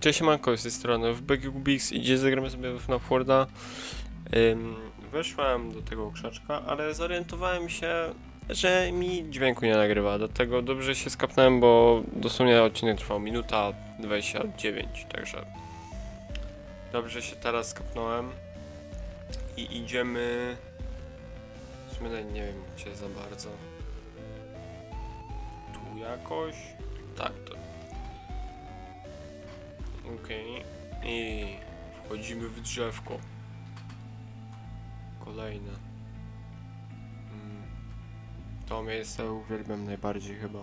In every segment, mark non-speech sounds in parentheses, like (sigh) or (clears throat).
Cześć Manko, z tej strony w BGBX i dzisiaj zagramy sobie w FNAF Worlda. Ym, weszłem do tego krzaczka, ale zorientowałem się, że mi dźwięku nie nagrywa. Dlatego dobrze się skapnąłem, bo dosłownie odcinek trwał minuta 29, także dobrze się teraz skapnąłem i idziemy. W sumie nie wiem gdzie za bardzo. Tu jakoś? Tak, to Okej. I wchodzimy w drzewko. Kolejne. Mm. To miejsce uwielbiam najbardziej chyba.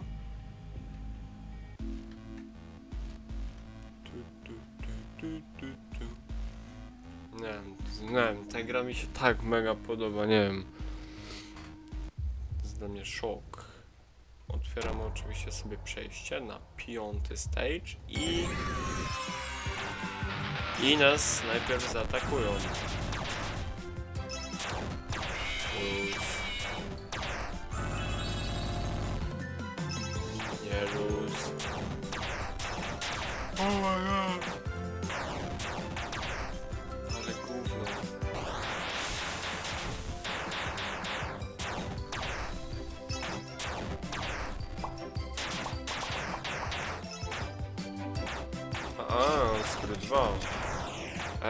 Tu, tu, tu, tu, tu, tu. Nie wiem, nie wiem, ta gra mi się tak mega podoba, nie wiem. To jest dla mnie szok. Otwieram oczywiście sobie przejście na piąty stage i i nas najpierw zaatakują. Luz. Nie luz. Oh my god.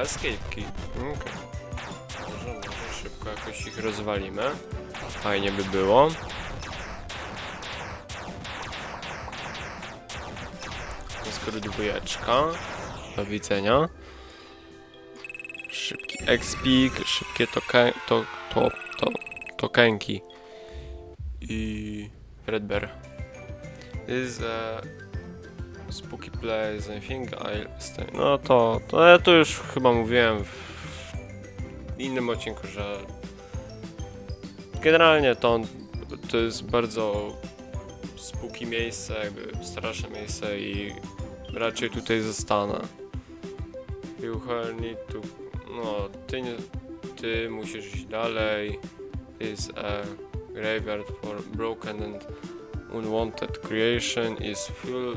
Escape key. Okej. Może, może szybko jakoś ich rozwalimy. Fajnie by było. Skrót dwójeczka. Do widzenia. Szybki expik, szybkie token, to, to, to, tokenki. I Red Bear. Is a Spooky Place, I think I'll stay. No to, to ja to już chyba mówiłem w innym odcinku, że generalnie to, to jest bardzo spooky miejsce, jakby straszne miejsce i raczej tutaj zostanę. You need to... No, ty, nie, ty musisz iść dalej. Is a graveyard for broken and unwanted creation is full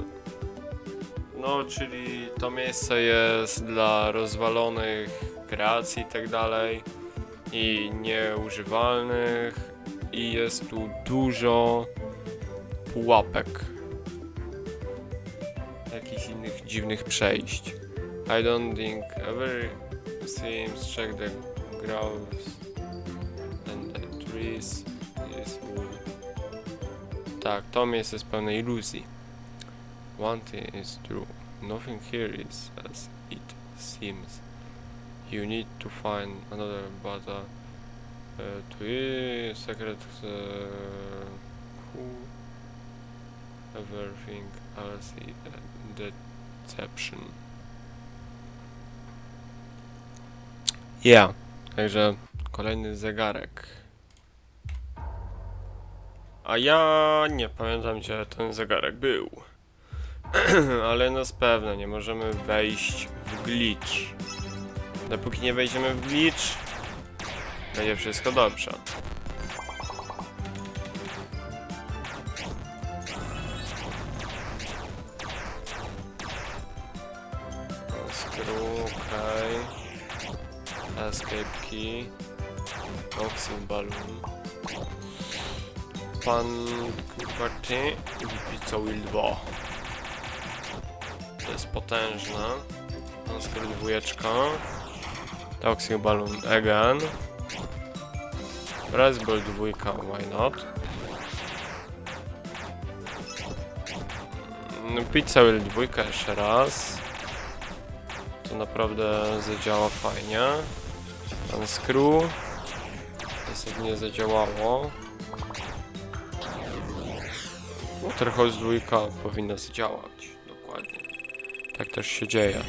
no, czyli to miejsce jest dla rozwalonych kreacji i tak dalej i nieużywalnych i jest tu dużo pułapek. Jakichś innych dziwnych przejść. I don't think ever seems check the grounds and the trees is wood. Tak, to miejsce jest pełne iluzji. One thing is true. Nothing here is as it seems. You need to find another but uh, uh, to i- secret uh, who everything else is a deception. Ja, także kolejny zegarek. A ja nie pamiętam gdzie ten zegarek był. (clears throat) Ale no z pewno nie możemy wejść w glitch. Dopóki nie wejdziemy w glitch, będzie wszystko dobrze. Okej. Escape key. Oxygen balloon. Pan kurwa ty i Pizza Will 2. Jest potężne. Monster dwójeczka. Toxic Balloon again. Raspberry dwójka, why not? No, Pizza Will dwójka jeszcze raz. To naprawdę zadziała fajnie. Ten screw. Niestety nie zadziałało. Waterhouse dwójka powinna zadziałać. Tak też się dzieje.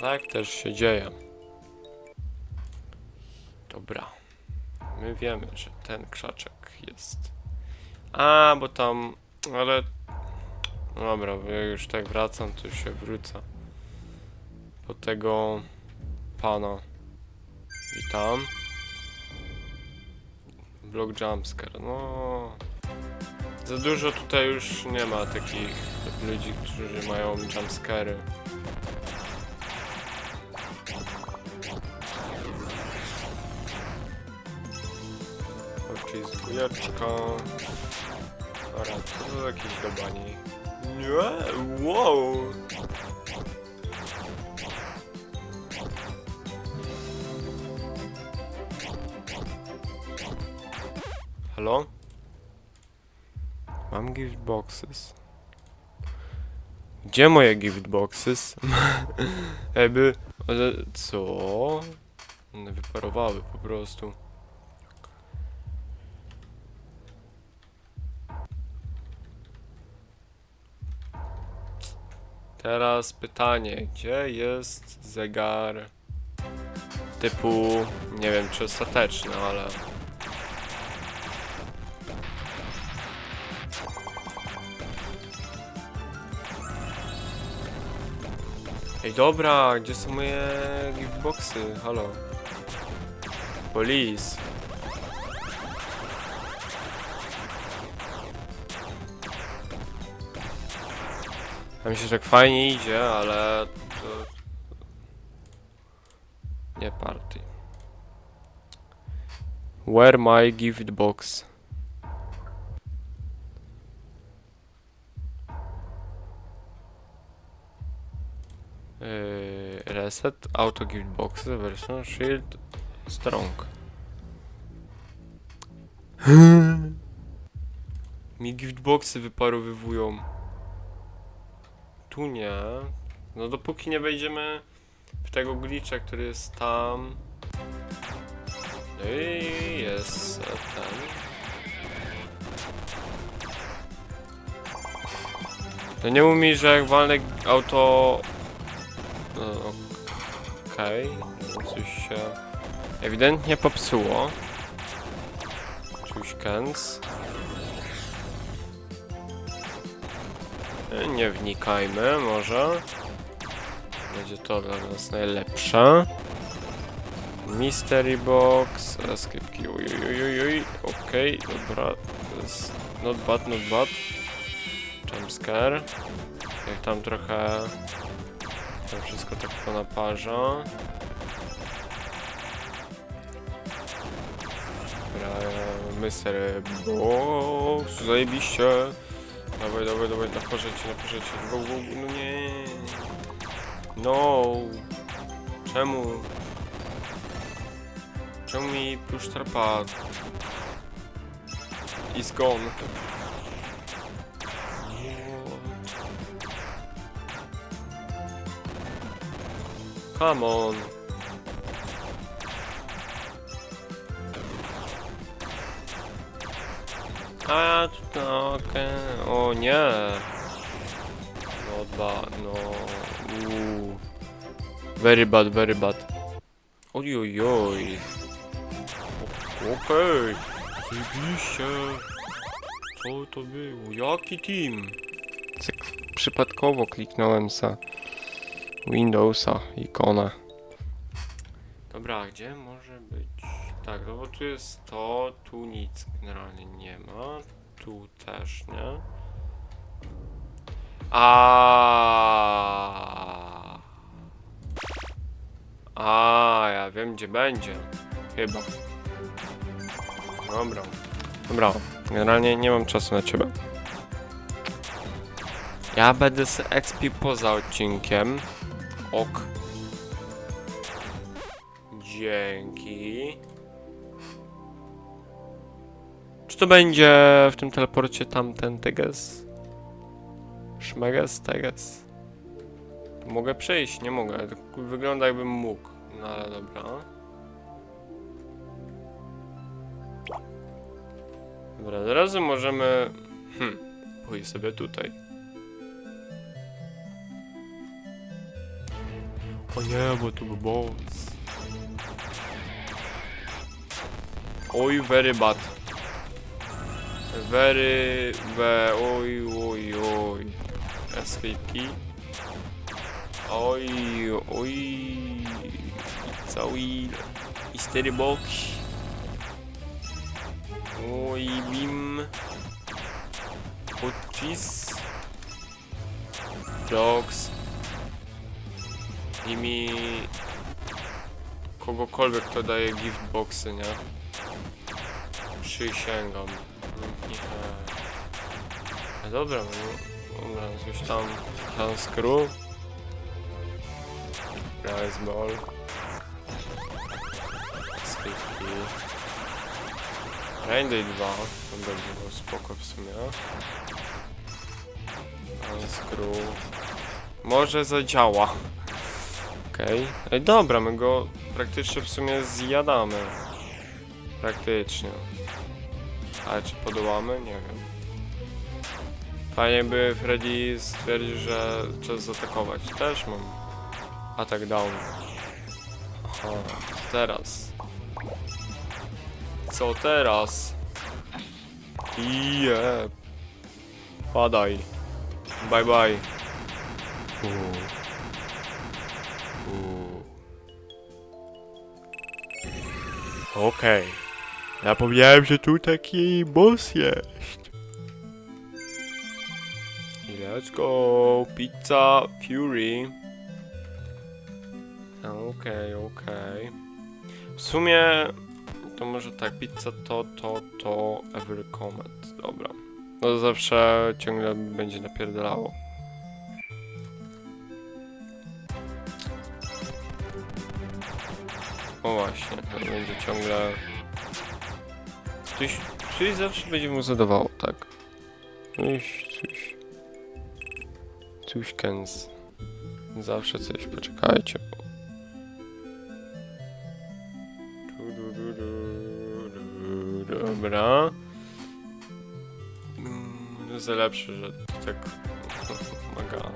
Tak też się dzieje. Dobra. My wiemy, że ten krzaczek jest. A, bo tam. Ale. Dobra, ja już tak wracam, to się wrócę. Po tego pana. Witam. Block jumpscare. No. Za dużo tutaj już nie ma takich ludzi, którzy mają jumpscary. Oczy z bujeczka. Dobra, to za jakieś dobani? Nie, wow! Halo? Mam gift boxes. Gdzie moje gift boxes? (laughs) Jakby... Co? One wyparowały po prostu. Teraz pytanie, gdzie jest zegar typu, nie wiem czy ostateczny, ale Ej dobra, gdzie są moje giftboxy? Halo. Police. A mi się tak fajnie idzie, ale to... Nie party. Where my gift box? Reset, auto gift boxy, version, shield, strong. (laughs) Mi gift boxy wyparowywują. Tu nie. No dopóki nie wejdziemy w tego glitcha, który jest tam. No i jest ten. To nie mówi, że jak walnę auto no, Okej, coś się ewidentnie popsuło. Czuś kens. Nie wnikajmy, może. Będzie to dla nas najlepsze. Mystery box, skrypki, ujujujujuj, okej, dobra, to jest not bad, not bad. Jumpscare. Jak tam trochę to wszystko tak ponaparza. Dobra, Mr. Boss, zajebiście. Dawaj, dawaj, dawaj, naparzecie, naparzecie. Go, go, go, no nie. No. Czemu? Czemu mi push trapa? Is gone. Come on. A, no, okej. O nie. No, ba, no. Uuu. Very bad, very bad. Oj, oj, oj. O- Okej. Zajebiście. Co to było? Jaki team? Cyk, przypadkowo kliknąłem za Windowsa, ikonę. Dobra, gdzie może być? Tak, no bo tu jest to, tu nic generalnie nie ma, tu też nie. A. A, ja wiem gdzie będzie. Chyba. Dobra. Dobra, generalnie nie mam czasu na ciebie. Ja będę z XP poza odcinkiem. Ok. Dzięki. Czy to będzie w tym teleporcie tamten Teges? Szmeges, Teges? Mogę przejść, nie mogę. Wygląda jakbym mógł. No ale dobra. Dobra, od razu możemy... Hmm, pójść sobie tutaj. O nie, bo tu był boss. Oj, very bad. Very, be, oj, oj, oj. Escape key. Oj, oj. Cały mystery box. Oj, bim. cheese, frogs i mi kogokolwiek, kto daje gift boxy, nie? Przysięgam. No dobra, no, dobra, coś tam, screw. Rice ball. Skrytki. Rainday 2, to będzie było spoko w sumie. Screw. Może zadziała. Okej. Ej, dobra, my go praktycznie w sumie zjadamy. Praktycznie. Ale czy podołamy? Nie wiem. Fajnie by Freddy stwierdził, że czas zaatakować. Też mam atak down. Aha, teraz. Co teraz? Jeb. Padaj. Bye bye. Okej. Zapomniałem, że tu taki boss jest. I let's go. Pizza Fury. Okej, okej. W sumie to może tak, pizza to, to, to, every comment. Dobra. No to zawsze ciągle będzie napierdalało. Ciągle... Coś, coś zawsze będzie mu zadawało, tak. Coś, coś... Coś kęs. Zawsze coś, poczekajcie. Dobra. Mm, Jest lepszy, że tak (laughs) pomaga.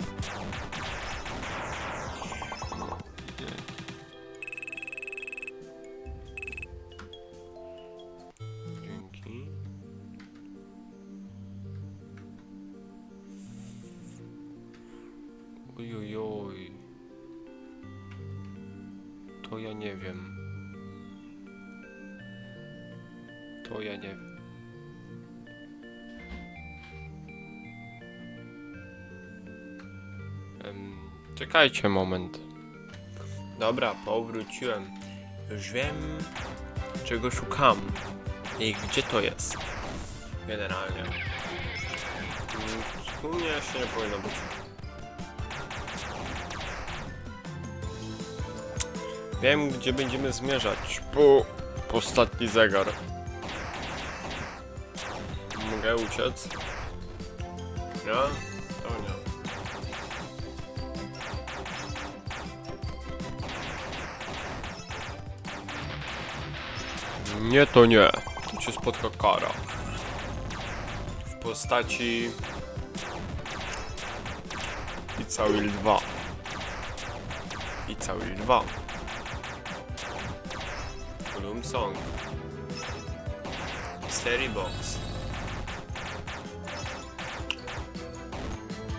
Czekajcie moment. Dobra, powróciłem. Już wiem, czego szukam. I gdzie to jest? Generalnie. Mnie jeszcze nie powinno być. Wiem, gdzie będziemy zmierzać. Po ostatni zegar. Mogę uciec? Nie? Nie, to nie. Tu cię spotka kara. W postaci... Pizza Will 2. Pizza Will 2. Bloom Song. Mystery Box.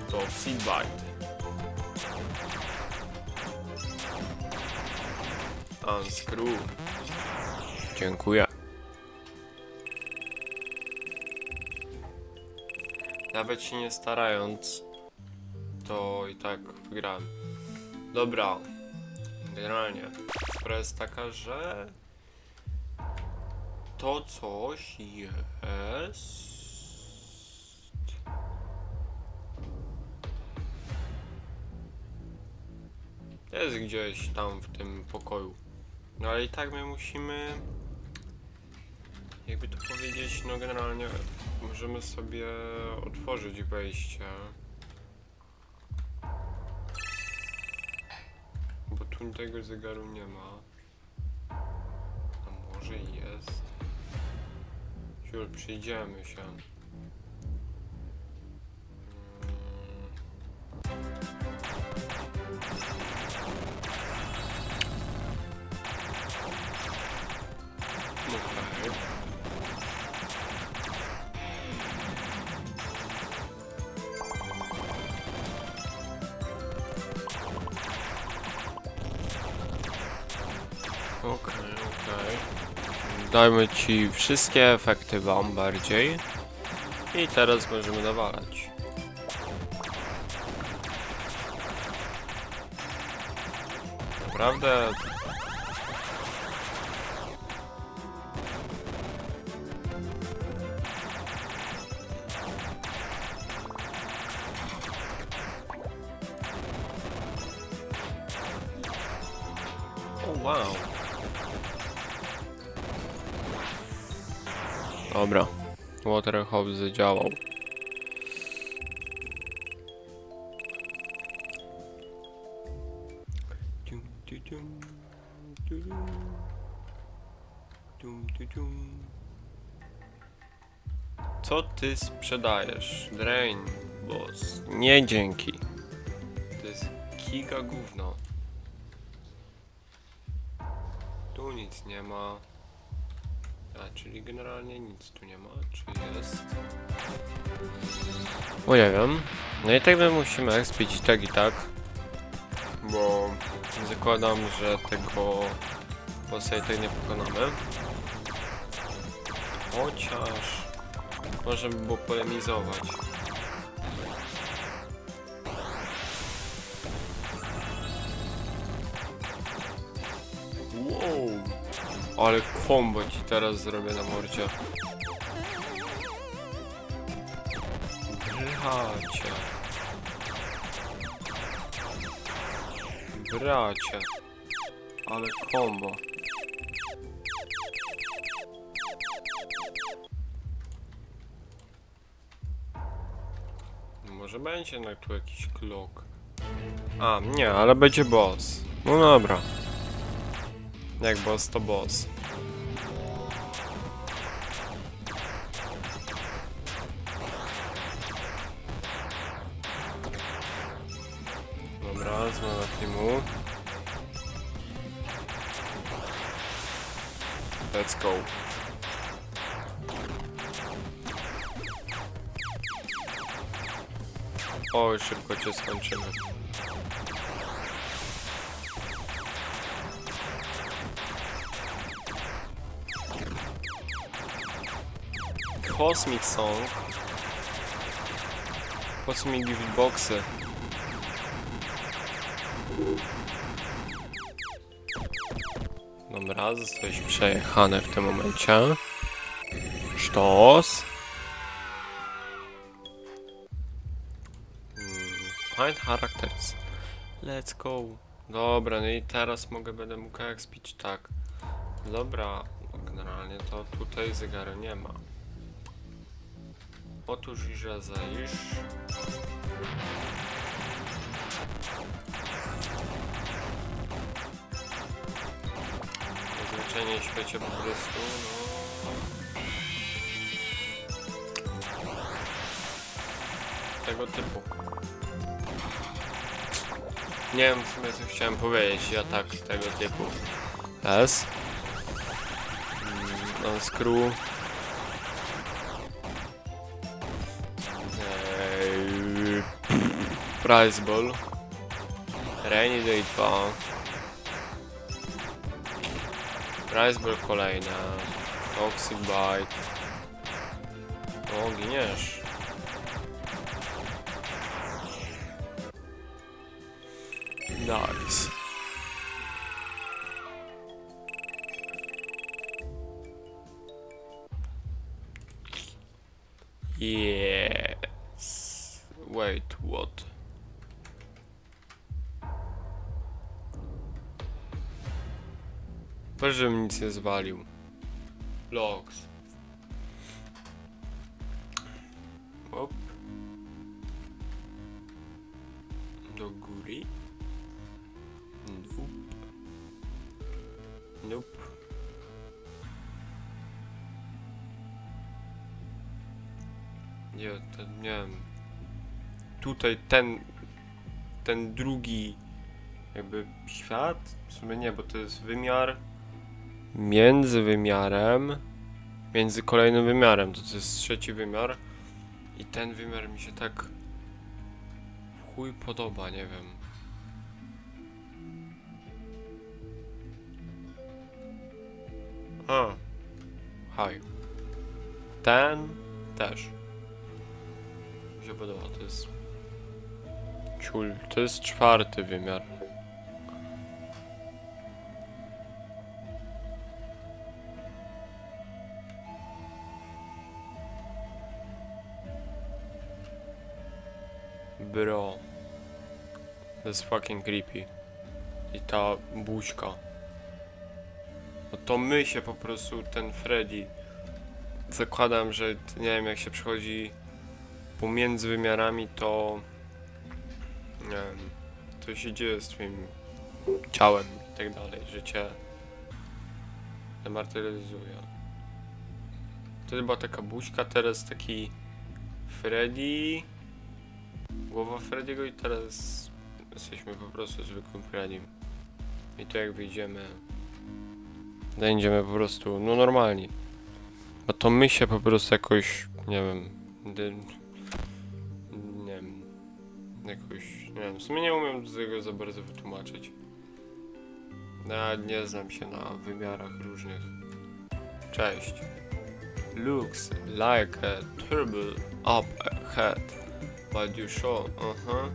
To Seed Bite. Unscrew. Dziękuję. Nawet się nie starając, to i tak wygrałem. Dobra. Generalnie. Sprawa jest taka, że to coś jest. Jest gdzieś tam w tym pokoju. No ale i tak my musimy. Jakby to powiedzieć, no generalnie możemy sobie otworzyć wejście. Bo tu tego zegaru nie ma. A może jest. Ciul, przyjdziemy się. Dajmy ci wszystkie efekty wam bardziej. I teraz możemy nawalać. Naprawdę wow. Dobra. Zadziałał. Tum, tu, tum. Co ty sprzedajesz? Drain, boss. Nie dzięki. To jest giga gówno. Tu nic nie ma. A, czyli generalnie nic tu nie ma. Czy jest? O, nie wiem. No i tak my musimy expić i tak i tak. Bo zakładam, że tego bossa i tak nie pokonamy. Chociaż można by było polemizować. Ale kombo ci teraz zrobię na morcie. Bracie. Bracie. Ale kombo. Może będzie jednak tu jakiś klok. A, nie, ale będzie boss. No dobra. Jak boss to boss. Szybko cię skończymy. Cosmic Song. Po co mi gift boxy? Dobra, zostałeś przejechany w tym momencie. Sztos. Find characters. Let's go. Dobra, no i teraz mogę, będę mógł expić, tak. Dobra, generalnie to tutaj zegaru nie ma. Otóż i że zajesz. Zwyczajnie świecie po prostu, no... Tego typu. Nie wiem w sumie co chciałem powiedzieć, ja tak tego typu. S. Mm, Unscrew. Eee, Price Ball. Rainy Day 2. Price Ball kolejna. Toxic Bite. O, giniesz. Proszę, żebym nic nie zwalił. Logs. Op. Do góry. Nope. Nope. Nie, ten, nie wiem. Tutaj ten, ten drugi jakby świat, w sumie nie, bo to jest wymiar między wymiarem, między kolejnym wymiarem, to, to jest trzeci wymiar i ten wymiar mi się tak chuj podoba, nie wiem. A. Haj. Ten też. Mi się podoba, to jest... Ciul, to jest czwarty wymiar. Bro. That's fucking creepy. I ta buźka. No to my się po prostu, ten Freddy. Zakładam, że nie wiem jak się przechodzi pomiędzy wymiarami, to nie wiem, co się dzieje z twoim ciałem i tak dalej, że cię dematerializuje. Wtedy była taka buźka, teraz taki Freddy, głowa Freddy'ego i teraz jesteśmy po prostu zwykłym Freddym. I to jak wyjdziemy, będziemy po prostu, no normalni. Bo to my się po prostu jakoś, nie wiem, nie wiem, jakoś, nie wiem, w sumie nie umiem tego za bardzo wytłumaczyć. Ja nie znam się na wymiarach różnych. Cześć. Looks like a turtle up ahead. But you show, uh-huh.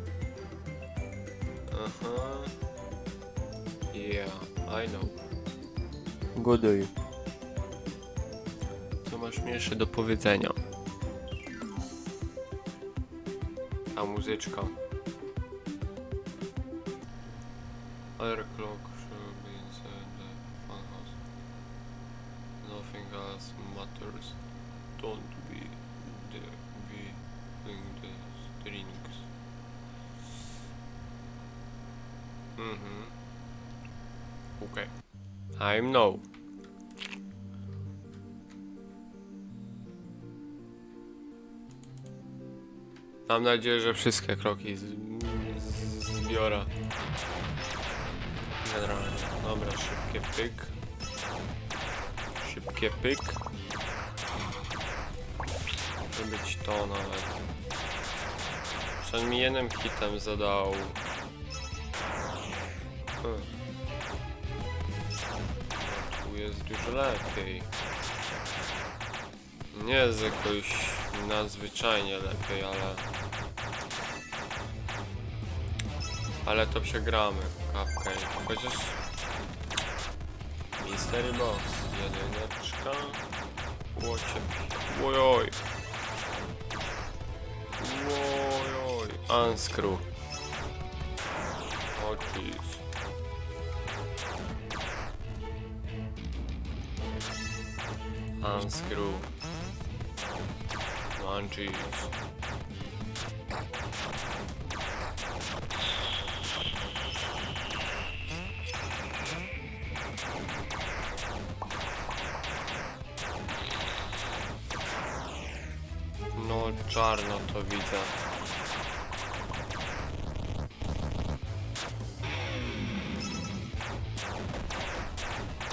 Uh-huh. Yeah, I know. Good day. Co masz mi jeszcze do powiedzenia? A muzyczka. Know. Mam nadzieję, że wszystkie kroki z, z, zbiorę. Generalnie. Dobra, szybkie pyk. Szybkie pyk. Może być to nawet. Mi jednym hitem zadał. Hmm. Jest dużo lepiej. Nie jest jakoś nadzwyczajnie lepiej, ale... Ale to przegramy, kapkę. Chociaż... Mystery Box, jedyneczka... Łocie... Ojoj! Ojoj! Unscrew. O jeez. Unscrew. One cheese. No czarno to widzę.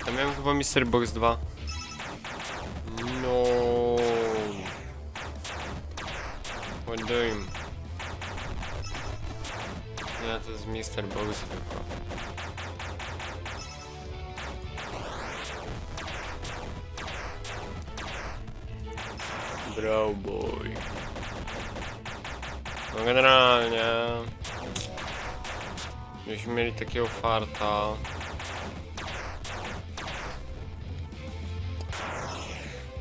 Ja miałem chyba Mystery Box 2. farta.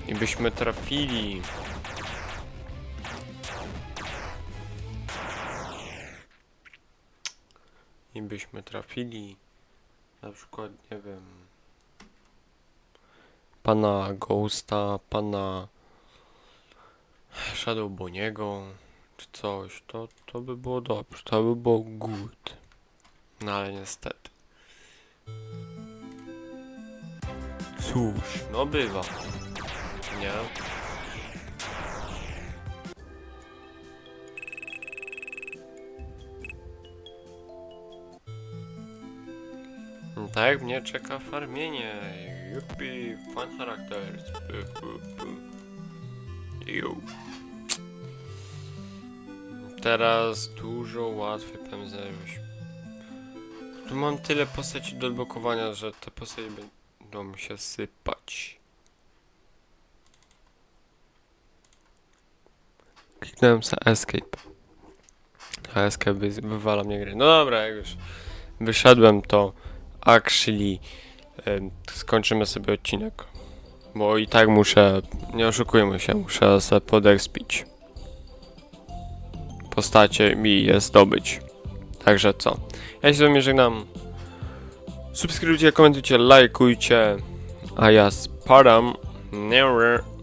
I byśmy trafili. I byśmy trafili. Na przykład, nie wiem. Pana Ghosta, pana Shadow Boniego, czy coś. To, to by było dobrze. To by było good. No ale niestety. Cóż, no bywa. Nie. Tak, mnie czeka farmienie. Jupi, fan charakter. Pu, pu, pu. Ju. Teraz dużo łatwiej pędzerzyć. Tu mam tyle postaci do odblokowania, że te postaci będą się sypać. Kliknąłem sobie escape. A escape wy- wywala mnie gry. No dobra, jak już wyszedłem, to actually em, skończymy sobie odcinek. Bo i tak muszę, nie oszukujmy się, muszę sobie podexpić. postacie mi je zdobyć. Także co? Ja się z wami żegnam. Subskrybujcie, komentujcie, lajkujcie. A ja spadam. Nie.